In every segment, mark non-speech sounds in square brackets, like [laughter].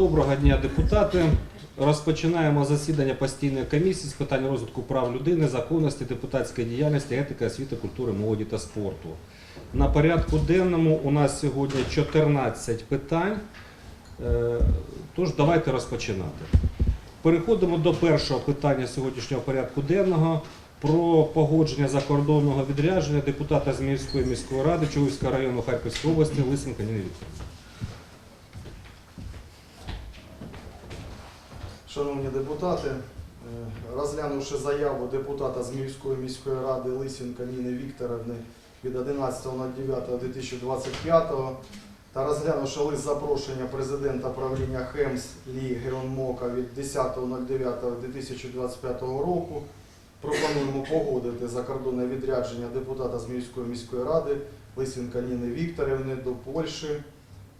Доброго дня, депутати. Розпочинаємо засідання постійної комісії з питань розвитку прав людини, законності, депутатської діяльності, етики, освіти, культури, молоді та спорту. На порядку денному у нас сьогодні 14 питань. Е, Тож давайте розпочинати. Переходимо до першого питання сьогоднішнього порядку денного про погодження закордонного відрядження депутата Зміївської міської ради Чугуївського району Харківської області Лисенка Ніни Вікторівни. Шановні депутати, е, розглянувши заяву депутата Зміївської міської ради Лисенка Ніни Вікторовни від 11.09.2025 та розглянувши лист запрошення президента правління ХЕМС Лі Геронмока від 10.09.2025 року, пропонуємо погодити закордонне відрядження депутата Зміївської міської ради Лисенка Ніни Вікторівни до Польщі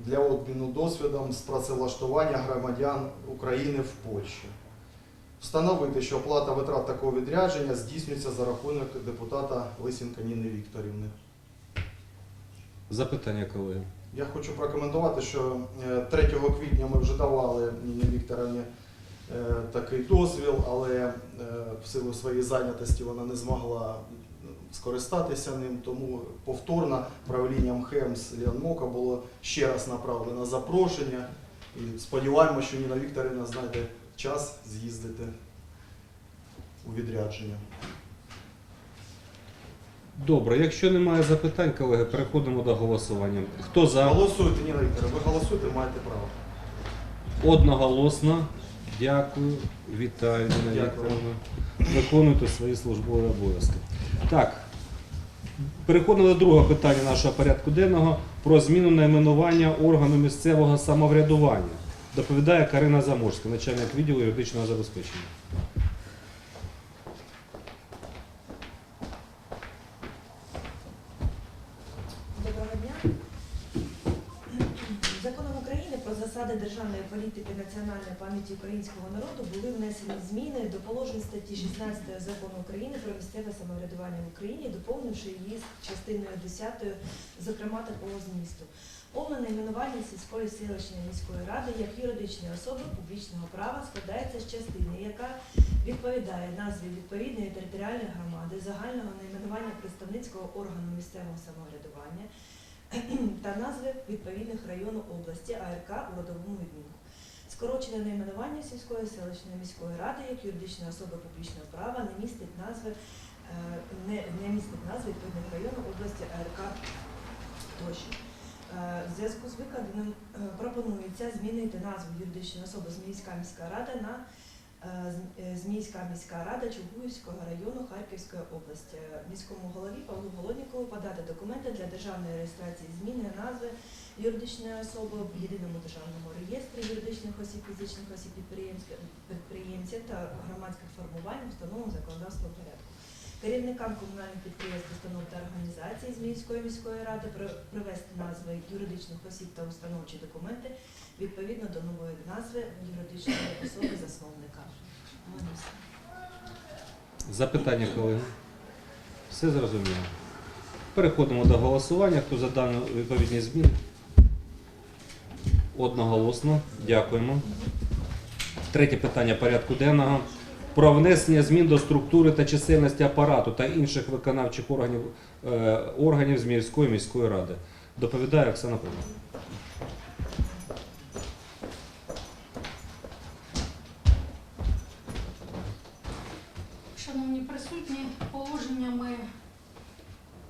для обміну досвідом з працевлаштування громадян України в Польщі. Встановити, що оплата витрат такого відрядження здійснюється за рахунок депутата Лисенка Ніни Вікторівни. Запитання, колеги. Я хочу прокоментувати, що е, 3 квітня ми вже давали Ніні Вікторівні е, такий дозвіл, але е, в силу своєї зайнятості вона не змогла скористатися ним, тому повторно правлінням ХЕМС Ліанмока було ще раз направлено запрошення. І сподіваємося, що Ніна Вікторівна знайде час з'їздити у відрядження. Добре, якщо немає запитань, колеги, переходимо до голосування. Хто за? Голосуйте, Ніна Вікторівна, ви голосуйте, маєте право. Одноголосно. Дякую. Вітаю, Ніна Дякую. Вікторовна. Виконуйте свої службові обов'язки. Так. Переходимо до другого питання нашого порядку денного про зміну найменування органу місцевого самоврядування. Доповідає Карина Заморська, начальник відділу юридичного забезпечення. Доброго дня. Законом України про засади політики національної пам'яті українського народу були внесені зміни до положень статті 16 закону України про місцеве самоврядування в Україні, доповнивши її частиною 10, зокрема такого змісту. Повне найменування сільської селищної міської ради як юридичної особи публічного права складається з частини, яка відповідає назві відповідної територіальної громади, загального найменування представницького органу місцевого самоврядування [clears throat] та назви відповідних району області АРК у родовому відмінку. Скорочене найменування сільської селищної міської ради як юридичної особи публічного права не містить назви, е, не, не містить назви відповідних районів області АРК тощо. Е, В зв'язку з викладеним е, пропонується змінити назву юридичної особи Зміївська міська рада на е, З- е, міська рада Чугуївського району Харківської області. Е, Міському голові Павлу Голоднікову подати документи для державної реєстрації зміни назви юридичної особи в єдиному державному реєстрі юридичних осіб, фізичних осіб підприємців, та громадських формувань, встановленого законодавством порядку. Керівникам комунальних підприємств, установ та організацій Зміївської міської ради при- привести назви юридичних осіб та установчі документи відповідно до нової назви юридичної особи засновника. Запитання, колеги. Все зрозуміло. Переходимо до голосування. Хто за дані відповідні зміни? Одноголосно. Дякуємо. Третє питання порядку денного. Про внесення змін до структури та чисельності апарату та інших виконавчих органів, е, органів Зміївської міської міської ради. Доповідає Оксана Павловна. Шановні присутні, положеннями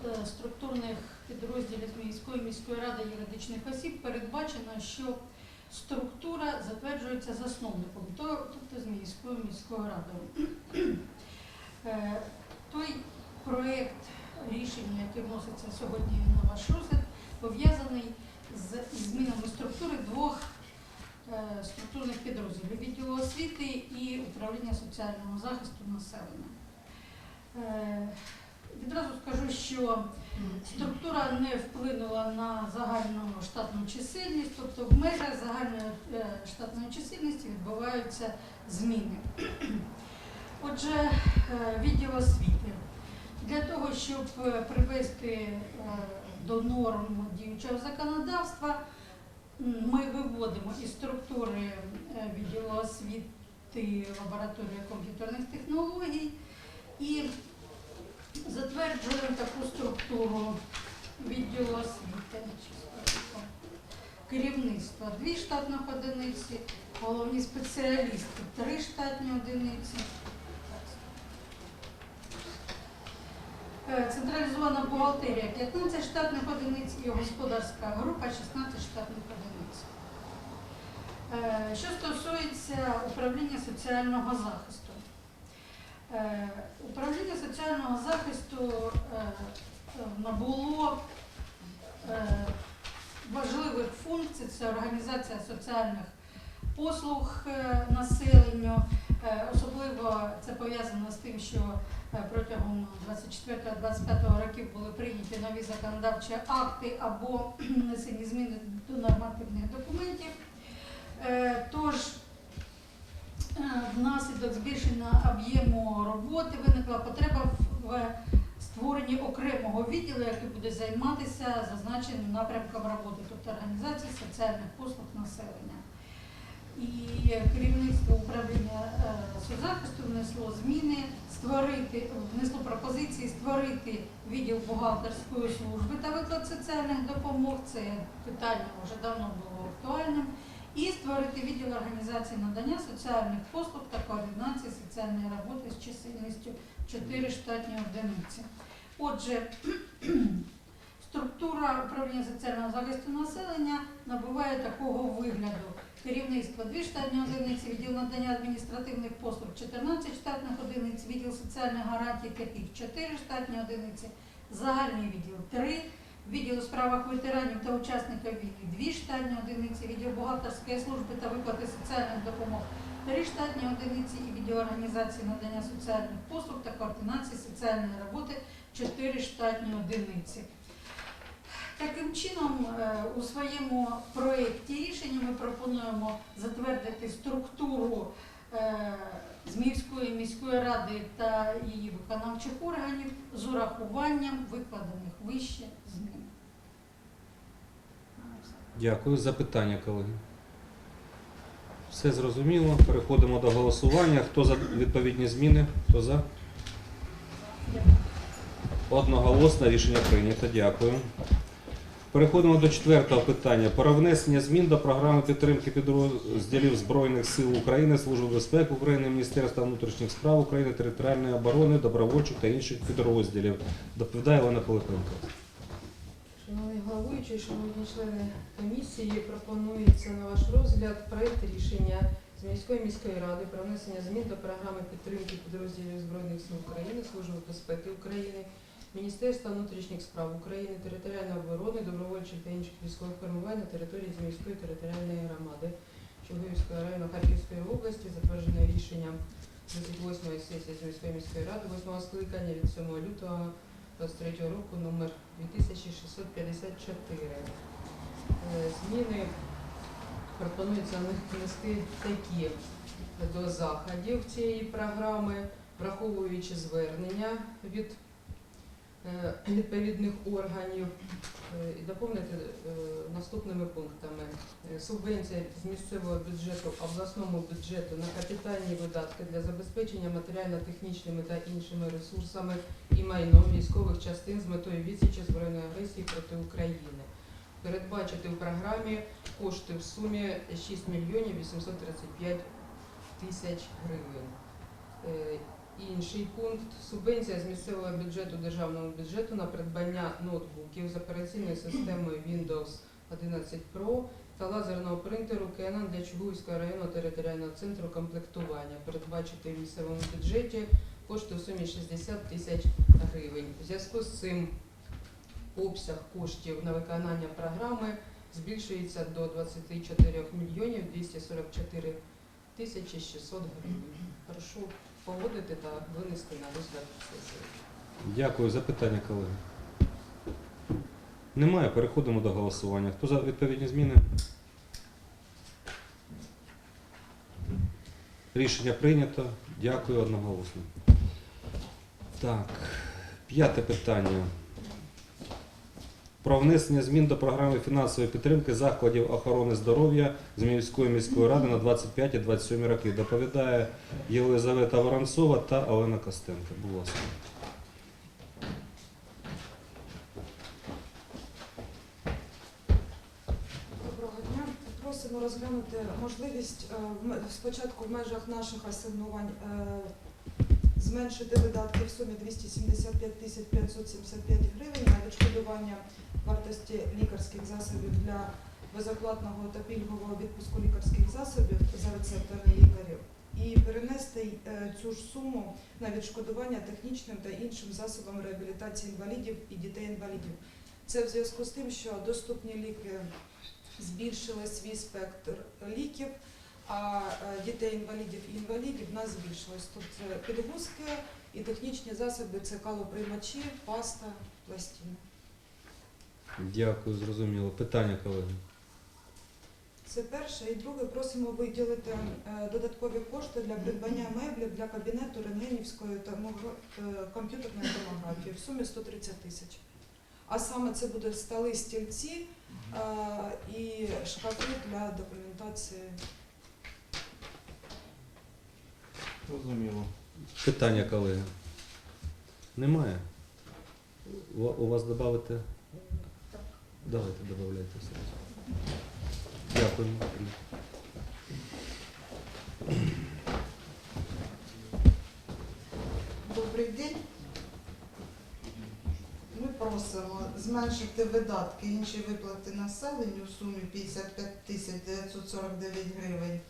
е, структурних підрозділів Зміївської міської ради юридичних осіб передбачено, що структура затверджується засновником, тобто Зміївською міською міською радою. [clears throat] Е, Той проєкт рішення, який вноситься сьогодні на ваш розгляд, пов'язаний з змінами структури двох е, структурних підрозділів відділу освіти і управління соціального захисту населення. Відразу скажу, що структура не вплинула на загальну штатну чисельність, тобто в межах загальної е, штатної чисельності відбуваються зміни. [clears throat] Отже, е, відділ освіти. Для того, щоб е, привести до норм діючого законодавства, ми виводимо із структури відділу освіти лабораторії комп'ютерних технологій і затверджуємо таку структуру відділу освіти. Керівництво дві штатних одиниці, головні спеціалісти три штатні одиниці. Е, Централізована бухгалтерія 15 штатних одиниць і господарська група 16 штатних одиниць. Е, Що стосується управління соціального захисту. Е, Управління соціального захисту е, е, набуло важливих функцій це організація соціальних послуг населенню. Особливо це пов'язано з тим, що протягом 24-25 років були прийняті нові законодавчі акти або [clears throat] внесені зміни до нормативних документів. Тож внаслідок збільшення об'єму роботи виникла потреба в створенні окремого відділу, який буде займатися зазначеним напрямком роботи, тобто організації соціальних послуг населення. І керівництво управління е, соцзахисту внесло зміни, створити, внесло пропозиції створити відділ бухгалтерської служби та виплат соціальних допомог. Це питання вже давно було актуальним. І створити відділ організації надання соціальних послуг та координації соціальної роботи з чисельністю 4 штатні одиниці. Отже, [clears throat] структура управління соціального захисту населення набуває такого вигляду. Керівництво 2 штатні одиниці, відділ надання адміністративних послуг 14 штатних одиниць, відділ соціальних гарантій таких 4 штатні одиниці, загальний відділ 3, відділ у справах ветеранів та учасників війни 2 штатні одиниці, відділ бухгалтерської служби та виплати соціальних допомог 3 штатні одиниці і відділ організації надання соціальних послуг та координації соціальної роботи 4 штатні одиниці. Таким чином, е, у своєму проєкті рішення ми пропонуємо затвердити структуру е, Зміївської міської ради та її виконавчих органів з урахуванням викладених вище змін. Дякую. Запитання, колеги. Все зрозуміло. Переходимо до голосування. Хто за відповідні зміни? Хто за? Одноголосно рішення прийнято. Дякую. Переходимо до четвертого питання. Про внесення змін до програми підтримки підрозділів Збройних сил України, Служби безпеки України, Міністерства внутрішніх справ України, територіальної оборони, добровольчих та інших підрозділів. Доповідає Олена Пилипенко. Головуючий, шановні члени комісії, пропонується на ваш розгляд проект рішення з міської міської ради про внесення змін до програми підтримки підрозділів Збройних сил України, Служби безпеки України, Міністерства внутрішніх справ України, територіальної оборони, добровольчих та інших військових формувань на території Зміївської територіальної громади Чугуївського району Харківської області, затверджене рішенням 38-ї сесії Зміївської міської ради 8 скликання від 7 лютого 23 року номер 2654. Е, Зміни пропонується внести такі до заходів цієї програми, враховуючи звернення від відповідних органів е, і доповнити е, наступними пунктами. Е, Субвенція з місцевого бюджету обласному бюджету на капітальні видатки для забезпечення матеріально-технічними та іншими ресурсами і майном військових частин з метою відсічі збройної агресії проти України. Передбачити в програмі кошти в сумі 6 мільйонів 835 тисяч гривень. Інший пункт субвенція з місцевого бюджету державному бюджету на придбання ноутбуків з операційною системою Windows 11 Pro та лазерного принтеру Canon для Чугуївського районного територіального центру комплектування. Передбачити в місцевому бюджеті кошти в сумі 60 тисяч гривень. У зв'язку з цим обсяг коштів на виконання програми збільшується до 24 мільйонів 244 тисячі 600 гривень. Прошу погодити та винести на розгляд сесії. Дякую. за питання, колеги. Немає. Переходимо до голосування. Хто за відповідні зміни? Рішення прийнято. Дякую одноголосно. Так, п'яте питання. Про внесення змін до програми фінансової підтримки закладів охорони здоров'я Зміївської міської ради на 25-27 роки. Доповідає Єлизавета Воронцова та Олена Костенко. Будь ласка. Просимо розглянути можливість е, спочатку в межах наших асигнувань е, зменшити видатки в сумі 275 тисяч 575 гривень на відшкодування вартості лікарських засобів для безоплатного та пільгового відпуску лікарських засобів за рецептами лікарів і перенести е, цю ж суму на відшкодування технічним та іншим засобам реабілітації інвалідів і дітей-інвалідів. Це в зв'язку з тим, що доступні ліки збільшили свій спектр ліків, а е, дітей-інвалідів і інвалідів в нас збільшилось. Тут підгузки і технічні засоби це калоприймачі, паста, пластини. Дякую, зрозуміло. Питання, колеги. Це перше. І друге, просимо виділити е, додаткові кошти для придбання меблів для кабінету рентгенівської томогра- е, комп'ютерної томографії в сумі 130 тисяч. А саме це будуть столи, стільці е, і шкафи для документації. Зрозуміло. Питання, колеги. Немає? У у вас додати? Давайте додавайте сразу. Дякую. Добрий день. Ми просимо зменшити видатки інші виплати населенню в сумі 55 тисяч 949 гривень.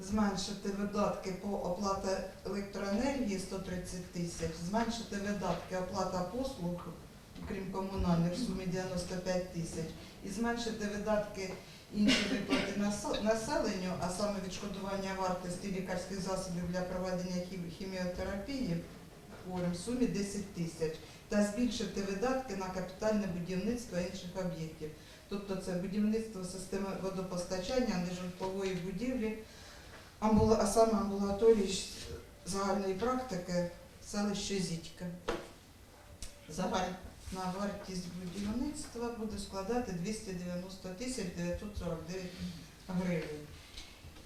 Зменшити видатки по оплаті електроенергії 130 тисяч, зменшити видатки оплата послуг, крім комунальних, в сумі 95 тисяч, і зменшити видатки інші виплати населенню, а саме відшкодування вартості лікарських засобів для проведення хіміотерапії хворим в сумі 10 тисяч та збільшити видатки на капітальне будівництво інших об'єктів. Тобто це будівництво системи водопостачання, нежитлової будівлі, а саме амбулаторії загальної практики селище Зітька. Загальна вартість будівництва буде складати 290 тисяч 949 гривень.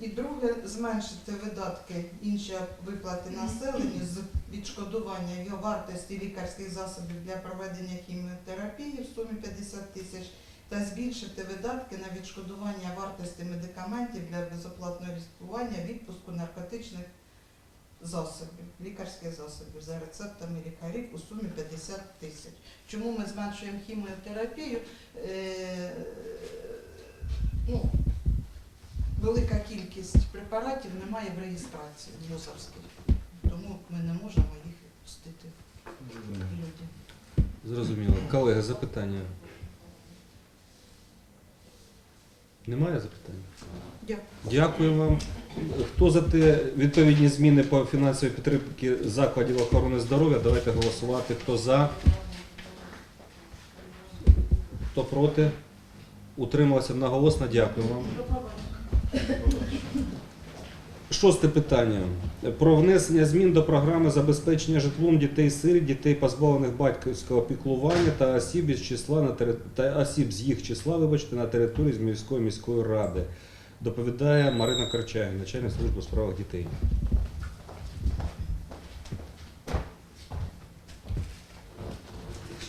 І друге, зменшити видатки інші виплати населенню з відшкодування його вартості лікарських засобів для проведення хіміотерапії в сумі 50 тисяч та збільшити видатки на відшкодування вартості медикаментів для безоплатного лікування відпуску наркотичних засобів, лікарських засобів за рецептами лікарів у сумі 50 тисяч. Чому ми зменшуємо хіміотерапію? Е, ну, велика кількість препаратів немає в реєстрації в МОЗовській, тому ми не можемо їх відпустити людям. Зрозуміло. Колеги, запитання. Немає запитань? Дякую. Дякую вам. Хто за те відповідні зміни по фінансовій підтримці закладів охорони здоров'я? Давайте голосувати. Хто за? Хто проти? Утрималося одноголосно. Дякую вам. Шосте питання. Про внесення змін до програми забезпечення житлом дітей сиріт, дітей позбавлених батьківського піклування та осіб із числа на тери- та осіб з їх числа, вибачте, на території Зміївської міської ради. Доповідає Марина Карчаєв, начальник служби у дітей.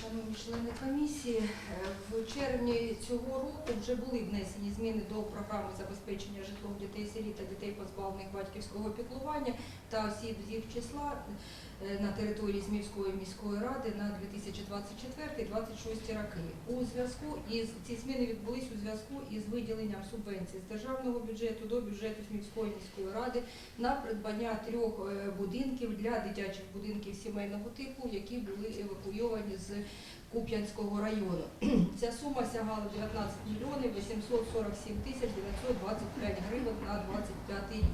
Шановні члени комісії, е, в червні цього року вже були внесені зміни до програми забезпечення житлом дітей сиріт та дітей позбавлених батьківського піклування та осіб з їх числа е, на території Зміївської міської ради на 2024-2026 роки. У зв'язку із ці зміни відбулись у зв'язку із виділенням субвенцій з державного бюджету до бюджету Зміївської міської ради на придбання трьох е, будинків для дитячих будинків сімейного типу, які були евакуйовані з Куп'янського району. [clears throat] Ця сума сягала 19 мільйонів 847 тисяч 925 гривень на 25 рік.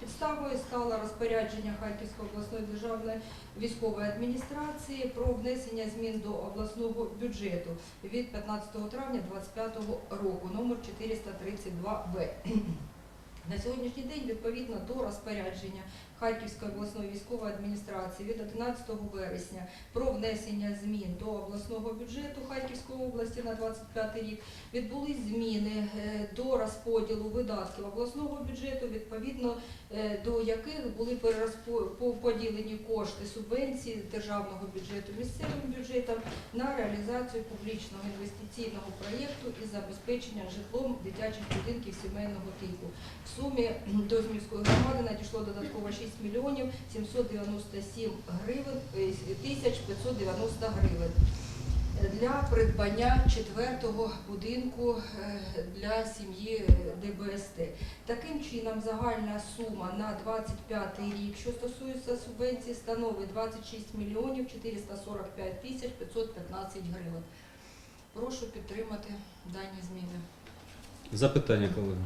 Підставою стало розпорядження Харківської обласної державної військової адміністрації про внесення змін до обласного бюджету від 15 травня 2025 року, номер 432 Б. [clears throat] На сьогоднішній день, відповідно до розпорядження Харківської обласної військової адміністрації від 11 вересня про внесення змін до обласного бюджету Харківської області на 25 рік, відбулись зміни е, до розподілу видатків обласного бюджету, відповідно е, до яких були перерозподілені кошти субвенції державного бюджету місцевим бюджетом на реалізацію публічного інвестиційного проєкту із забезпечення житлом дитячих будинків сімейного типу. В сумі до Змівської громади надійшло додатково 6 мільйонів 797 гривень, е, тисяч 590 гривень для придбання четвертого будинку е, для сім'ї е, ДБСТ. Таким чином, загальна сума на 25 рік, що стосується субвенції, становить 26 мільйонів 445 тисяч 515 гривень. Прошу підтримати дані зміни. Запитання, колеги.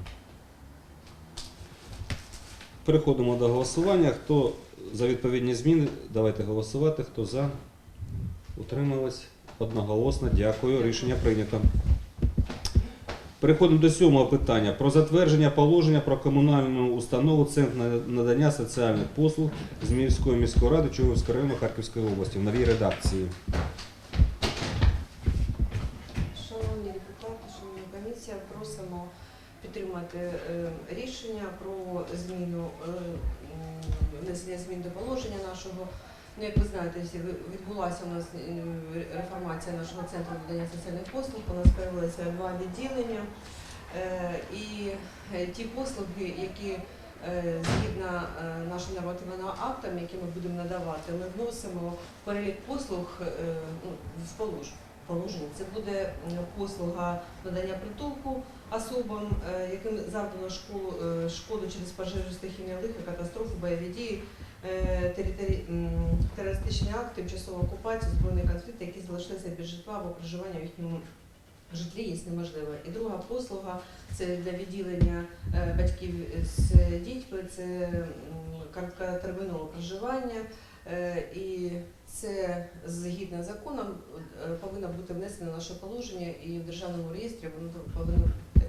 Переходимо до голосування. Хто за відповідні зміни, давайте голосувати. Хто за? Утрималось? Одноголосно. Дякую. Рішення прийнято. Переходимо до сьомого питання. Про затвердження положення про комунальну установу Центр надання соціальних послуг Зміївської міської ради Чугуївського району Харківської області в новій редакції. Шановні депутати, шановні комісія, просимо підтримати е, рішення про зміну е, внесення змін до положення нашого. Ну, як ви знаєте, відбулася у нас е, реформація нашого центру надання соціальних послуг. У нас з'явилося два відділення. І ті послуги, які згідно нашим нормативним актам, які ми будемо надавати, ми вносимо перелік послуг е, ну, в полож- положення. Це буде послуга надання притулку особам, е, яким завдано школу, е, шкоду через пожежу, стихійні лихо, катастрофи, бойові дії, е, терористичні акти, тимчасову окупацію, збройні конфлікти, які залишилися без житла або проживання в їхньому житлі, є неможливо. І друга послуга це для відділення е, батьків з дітьми, це короткотермінове проживання. Е, І це згідно законом е, повинно бути внесено наше положення і в державному реєстрі воно повинно бути.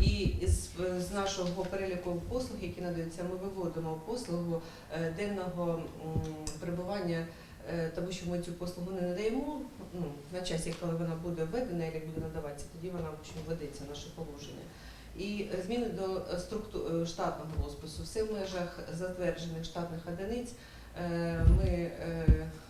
І з, з нашого переліку послуг, які надаються, ми виводимо послугу е, денного перебування, е, тому що ми цю послугу не надаємо ну, на часі, коли вона буде введена і буде надаватися, тоді вона введеться наше положення. І зміни до структу... штатного розпису. Все в межах затверджених штатних одиниць Ми е,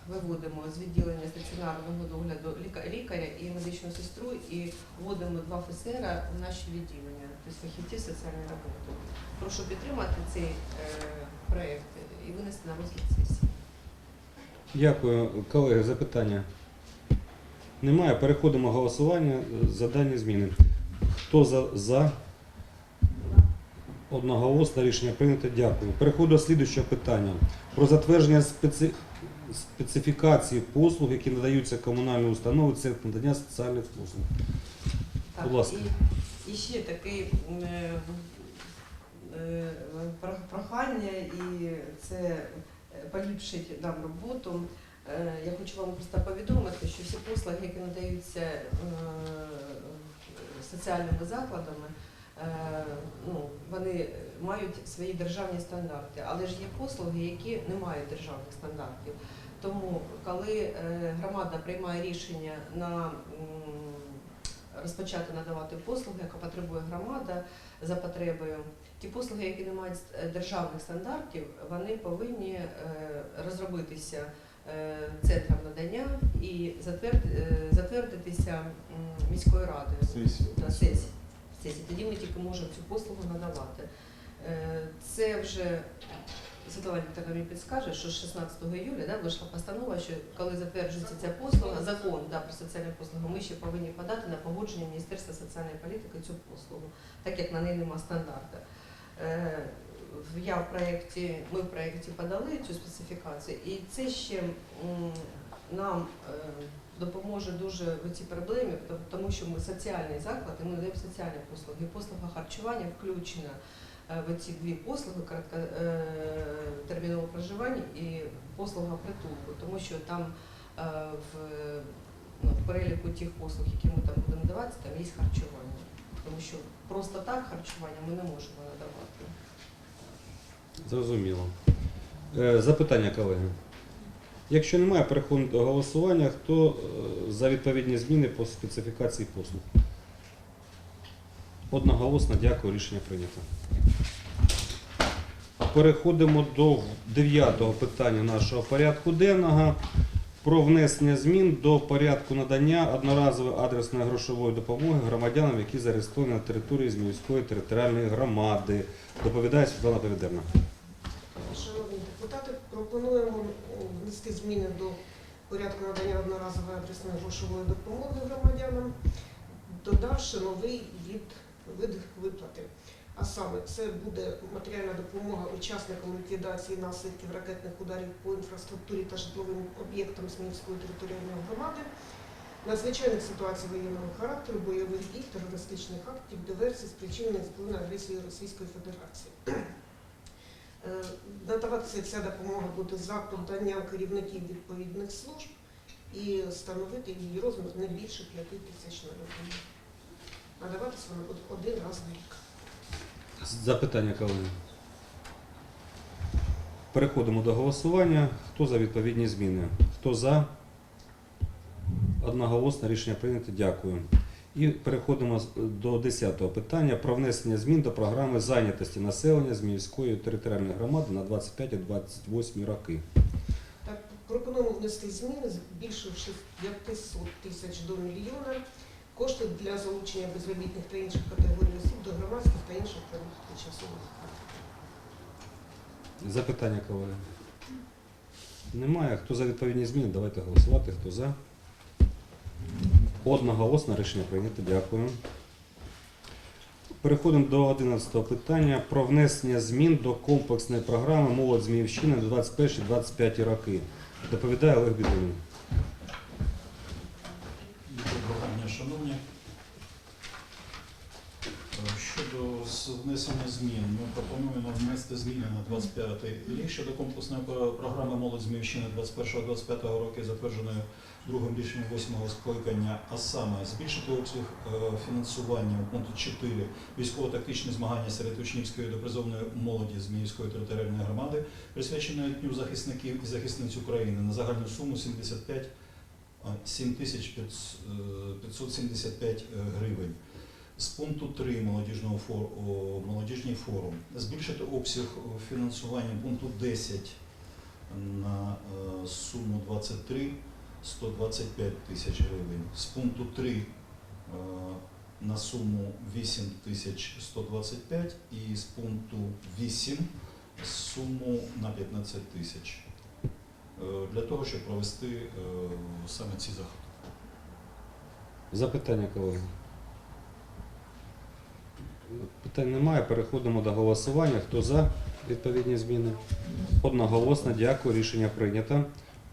виводимо з відділення стаціонарного догляду лікаря і медичну сестру і вводимо два офіцера в наші відділення, тобто фахівці соціальної роботи. Прошу підтримати цей е, проект і винести на розгляд сесії. Дякую, колеги. Запитання немає. Переходимо голосування за дані зміни. Хто за, за? Одноголосно рішення прийнято. Дякую. Переходимо до слідуючого питання. Про затвердження специ... специфікації послуг, які надаються комунальною установою Центр надання соціальних послуг. Будь ласка. І, і ще такий м, е, е, про- прохання, і це е, поліпшить нам роботу. Е, Я хочу вам просто повідомити, що всі послуги, які надаються е, соціальними закладами, ну, вони мають свої державні стандарти, але ж є послуги, які не мають державних стандартів. Тому, коли е, громада приймає рішення на розпочати надавати послуги, яка потребує громада за потребою, ті послуги, які не мають е, державних стандартів, вони повинні е, розробитися е, центром надання і е, затвердитися міською радою на сесії. Тоді ми тільки можемо цю послугу надавати. Е, Це вже Світлана мені підскаже, що 16 іюля да, вийшла постанова, що коли затверджується ця послуга, закон да, про соціальні послуги, ми ще повинні подати на погодження Міністерства соціальної політики цю послугу, так як на неї немає стандарту. Е, Я в проєкті, ми в проєкті подали цю специфікацію, і це ще нам е, допоможе дуже в цій проблемі, тому що ми соціальний заклад, і ми надаємо соціальні послуги. Послуга харчування включена е, в ці дві послуги короткотермінового проживання і послуга притулку, тому що там е, в, ну, в переліку тих послуг, які ми там будемо надавати, там є харчування. Тому що просто так харчування ми не можемо надавати. Зрозуміло. Е, Запитання, колеги. Якщо немає, переходимо до голосування. Хто е, за відповідні зміни по специфікації послуг? Одноголосно дякую, рішення прийнято. Переходимо до дев'ятого питання нашого порядку денного про внесення змін до порядку надання одноразової адресної грошової допомоги громадянам, які зареєстровані на території Зміївської територіальної громади. Доповідає Світлана Повідерна. Шановні пропонуємо внести зміни до порядку надання одноразової адресної грошової допомоги громадянам, додавши новий від, вид виплати. А саме це буде матеріальна допомога учасникам ліквідації наслідків ракетних ударів по інфраструктурі та житловим об'єктам Зміївської територіальної громади, надзвичайних ситуацій воєнного характеру, бойових дій, терористичних актів, диверсій, спричинених збройною агресією Російської Федерації. Е, Надаватися ця допомога буде за поданням керівників відповідних служб і становити її розмір не більше 5 тисяч на людину. Надаватися вона буде один раз на рік. Запитання, колеги. Переходимо до голосування. Хто за відповідні зміни? Хто за? Одноголосно рішення прийнято. Дякую. І переходимо до 10-го питання про внесення змін до програми зайнятості населення Зміївської територіальної громади на 25-28 роки. Так, пропонуємо внести зміни, збільшивши 500 тисяч до мільйона кошти для залучення безробітних та інших категорій осіб до громадських та інших тимчасових. Запитання, колеги. Немає. Хто за відповідні зміни? Давайте голосувати. Хто за? Одноголосно рішення прийнято. Дякую. Переходимо до 11 питання про внесення змін до комплексної програми Молодь Зміївщини на 21-25 роки. Доповідає Олег Бідовин. Доброго дня, шановні. Е, З- внесення змін, ми пропонуємо внести зміни на 25 рік щодо комплексної програми «Молодь Зміївщини» 21-25 роки, затвердженої другим рішенням 8 скликання, а саме збільшити обсяг е, фінансування у пункту 4 військово-тактичні змагання серед учнівської допризовної молоді Зміївської територіальної громади, присвяченої Дню захисників і захисниць України на загальну суму 75 а, 7575 гривень. З пункту 3 молодіжного фор, молодіжний форум збільшити обсяг фінансування пункту 10 на е, суму 23 125 тисяч гривень. З пункту 3 е, на суму 8 тисяч 125 і з пункту 8 суму на 15 тисяч. Е, Для того, щоб провести саме ці заходи. Запитання, колеги. Питань немає. Переходимо до голосування. Хто за відповідні зміни? Одноголосно дякую. Рішення прийнято.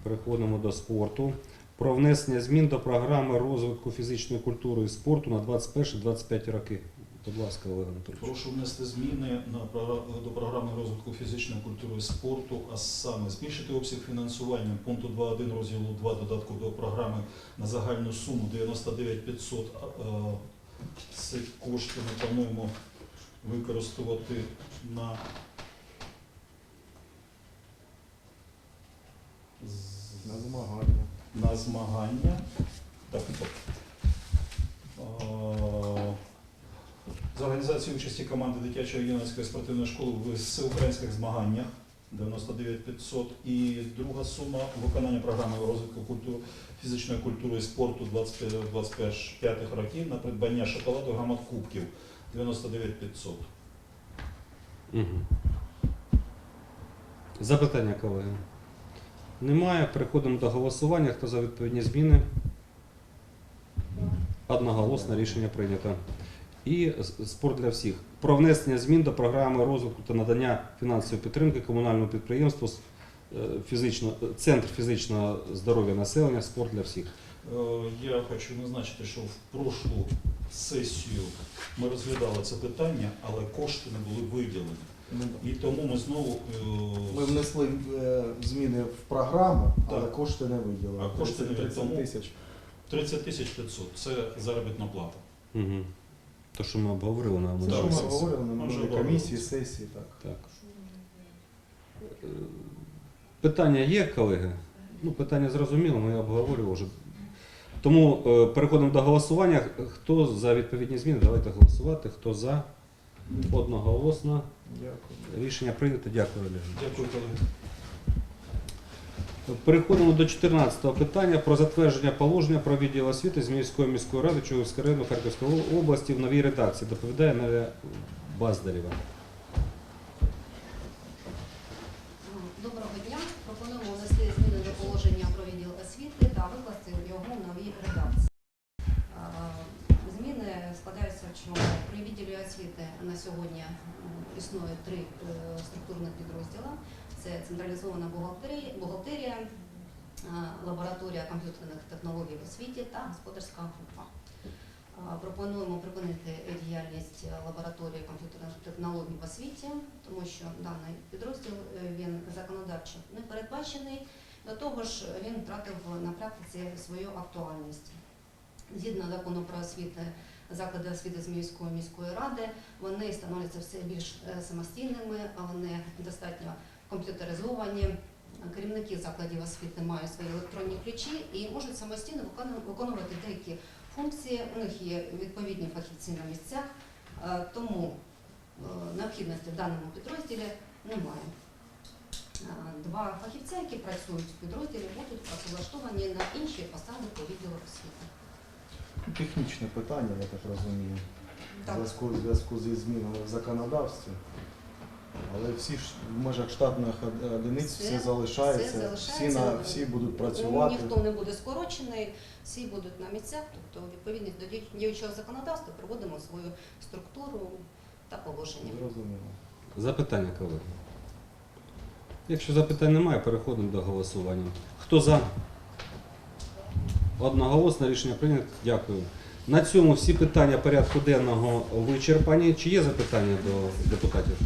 Переходимо до спорту. Про внесення змін до програми розвитку фізичної культури і спорту на 21-25 роки. Будь ласка, Олег Анатолійович. Прошу внести зміни до програми розвитку фізичної культури і спорту, а саме збільшити обсяг фінансування пункту 2.1 розділу 2 додатку до програми на загальну суму 99 500. Ці кошти ми плануємо використовувати на На змагання. на змагання. Так. Е, з організації участі команди дитячої юнацької спортивної школи в всеукраїнських змаганнях 99 500 і друга сума виконання програми розвитку культури, фізичної культури і спорту 25 років на придбання шоколаду грамот кубків 99 500. Мгм. Запитання, колеги. Немає. Переходимо до голосування. Хто за відповідні зміни? Одноголосно рішення прийнято. І спорт для всіх. Про внесення змін до програми розвитку та надання фінансової підтримки комунальному підприємству е, фізично, Центр фізичного здоров'я населення Спорт для всіх. Е, Я хочу назначити, що в прошлу сесію ми розглядали це питання, але кошти не були виділені. І тому ми знову е, Ми внесли е, зміни в програму, але Так. кошти не виділили. А кошти не 30 тисяч. 30 тисяч 500 – це заробітна плата. Угу. То, що ми обговорили на Це що ми обговорили на минулій комісії, сесії, так. Так. Е, Питання є, колеги? Ну, питання зрозуміло, ми обговорювали вже. Тому е, переходимо до голосування. Хто за відповідні зміни? Давайте голосувати. Хто за? Одноголосно. Дякую. Рішення прийнято. Дякую, Олег. Дякую, колеги. Переходимо до 14-го питання про затвердження положення про відділ освіти з міської міської ради Чугівської району Харківської області в новій редакції. Доповідає Неля Баздарєва. Доброго дня. Пропонуємо зміни до положення про відділ освіти та викласти його в редакції. Зміни складаються в? При відділі освіти на сьогодні існує три е, структурних підрозділи. Це централізована бухгалтерія, е, лабораторія комп'ютерних технологій в освіті та господарська група. Пропонуємо припинити діяльність лабораторії комп'ютерних технологій в освіті, тому що даний підрозділ е, він законодавчо не передбачений. До того ж, він втратив на практиці свою актуальність. Згідно закону про освіти, заклади освіти з міської ради, вони становляться все більш е, самостійними, вони достатньо комп'ютеризовані. Керівники закладів освіти мають свої електронні ключі і можуть самостійно виконувати деякі функції. У них є відповідні фахівці на місцях, е, тому е, необхідності в даному підрозділі немає. Е, Два фахівця, які працюють в підрозділі, будуть працевлаштовані на інші посади по відділу освіти. Технічне питання, я так розумію. В зв'язку, в зв'язку зі змінами в законодавстві. Але всі ж в межах штатних одиниць Все- все залишається, все залишається. всі, на, всі будуть працювати. Ніхто не буде скорочений, всі будуть на місцях, тобто відповідність до діючого законодавства проводимо свою структуру та положення. Зрозуміло. Запитання, колеги. Якщо запитань немає, переходимо до голосування. Хто за? Одноголосне рішення прийнято. Дякую. На цьому всі питання порядку денного вичерпані. Чи є запитання до депутатів?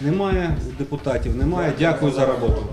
Немає депутатів, немає. Дякую за роботу.